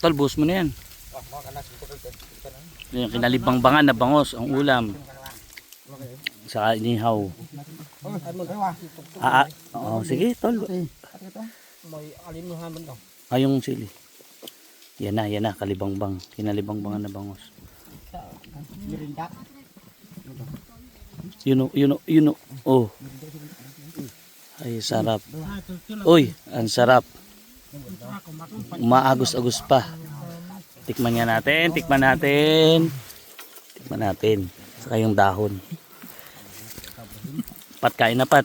Talbos mo na yan. Yung kinalibang bangan na bangos, ang ulam. Saka inihaw. Ah, ah. Oh, sige, tol. Man daw. Ayong sili. Yan na, yan na, kalibang bang. Kinalibang bangan na bangos. Yun o, yun o, yun o. Oh. Ay, sarap. Uy, ang sarap. Umaagos-agos pa. Tikman nga natin, tikman natin. Tikman natin. Saka yung dahon. Pat, kain na pat.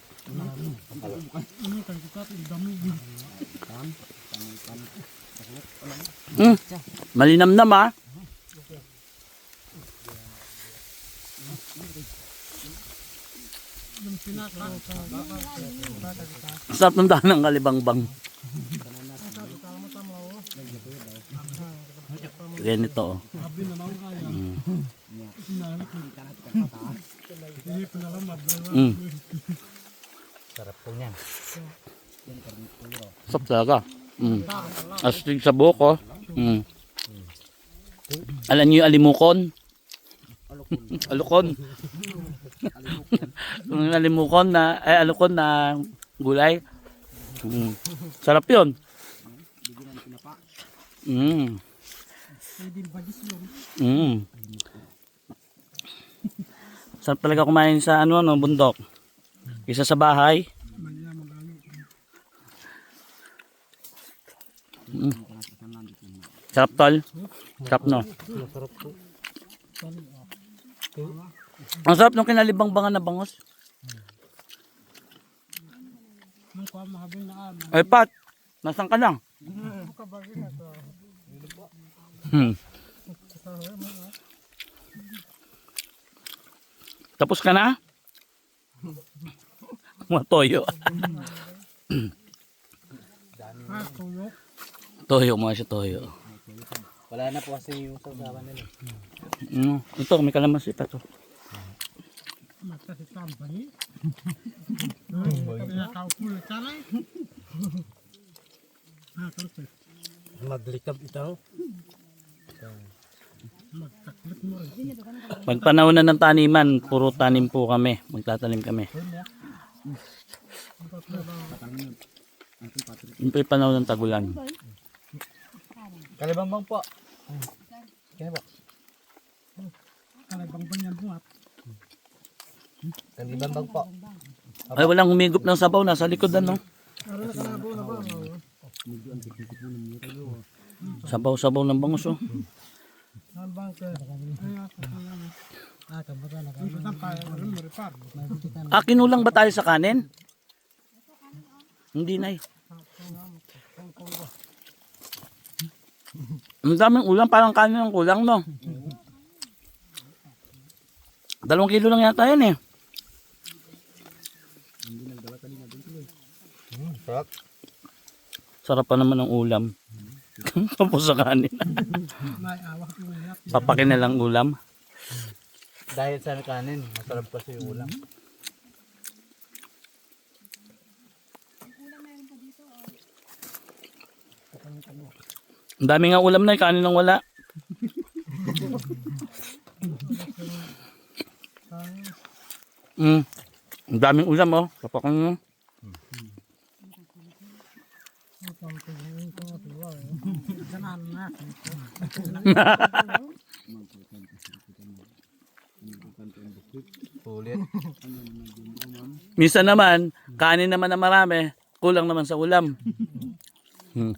Mm, malinamnam ah. Sarap ng dahon ng kalibangbang. Ganito oh. Mm. Mm. Sarap po niyan. Sarap talaga. Mm. Astig sa buhok oh. Mm. Alam niyo yung alimukon? Alukon. Yung alimukon na, eh alukon na gulay. Mm. Sarap yun. Mm. Mm. Sarap talaga kumain sa ano ano bundok. Isa sa bahay. Mm. Sarap tol. Sarap no. Ang sarap nung kinalibang bangan na bangos. Ay Pat, nasan ka lang? Hmm. Tapos ka na? Mga toyo. toyo mga siya toyo. Wala na po kasi yung sausawan nila. Mm, ito, may kalamansi pa to. Maglikab ito. Pag panahon na ng taniman, puro tanim po kami. Magtatanim kami. Yung yung panahon ng tagulan. Kalibang po. Kaya po. Kalibang po. Ay, walang humigop ng sabaw. Nasa likod ano. Sabaw-sabaw ng bangus oh. Ah, kinulang ba tayo sa kanin? Hindi na eh. Ang daming ulam, parang kanin ang kulang, no? Dalawang kilo lang yata yan eh. Sarap pa naman ng ulam. Tapos sa kanin. Papakin na lang ulam. Dahil sa kanin, masarap kasi yung ulam. Ang dami nga ulam na, eh, kanin lang wala. Mm. Ang daming ulam oh. Papakin mo. Ulit. Minsan naman, kanin naman na marami, kulang naman sa ulam. Hmm.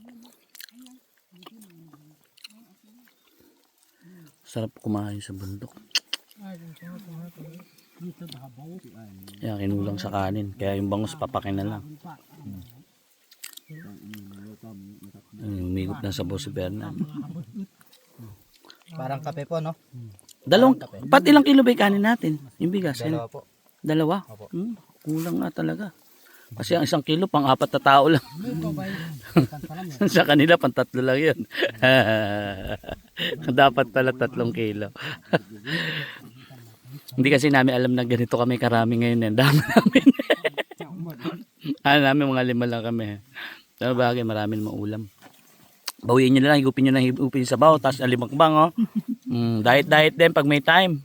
Sarap kumain sa bundok. Kaya kinulang sa kanin. Kaya yung bangus papakin na lang. Ayun, Umigop na sa boss si Bernard. Parang kape po, no? Dalawang, pat ilang kilo ba yung kanin natin? Yung bigas? Dalawa po. Dalawa? Opo. Hmm, kulang nga talaga. Kasi ang isang kilo pang apat na tao lang. sa kanila pang tatlo lang yun. Dapat pala tatlong kilo. Hindi kasi namin alam na ganito kami karami ngayon. Ang dami namin. ano namin mga lima lang kami. Pero bagay, marami namang ulam. Bawiin nyo na lang, higupin nyo na higupin sa baw, tapos alimakbang, oh. Mm, diet, diet din pag may time.